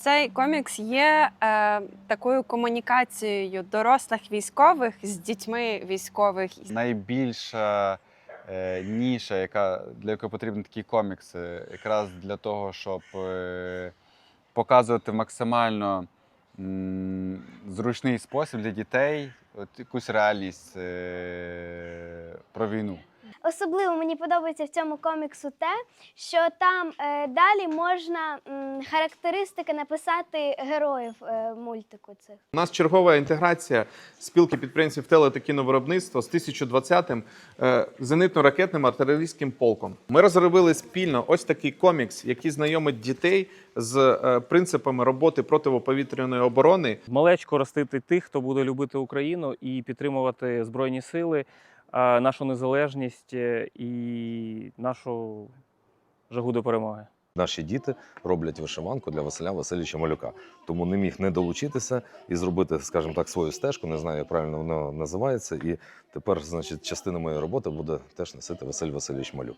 цей комікс є е, такою комунікацією дорослих військових з дітьми військових. найбільша е, ніша, яка, для якої потрібні такі комікси, якраз для того, щоб е, показувати максимально м, зручний спосіб для дітей от якусь реальність е, про війну. Особливо мені подобається в цьому коміксу те, що там е, далі можна м, характеристики написати героїв е, мультику цих. У нас чергова інтеграція спілки підприємців теле та кіновиробництва з 1020-м е, зенитно-ракетним артилерійським полком. Ми розробили спільно ось такий комікс, який знайомить дітей з е, принципами роботи протиповітряної оборони. Малечко ростити тих, хто буде любити Україну і підтримувати Збройні сили, нашу незалежність е, і нашу жагу до перемоги. Наші діти роблять вишиванку для Василя Васильовича Малюка. Тому не міг не долучитися і зробити, скажімо так, свою стежку. Не знаю, як правильно воно називається. І тепер, значить, частина моєї роботи буде теж носити Василь Васильович Малюк.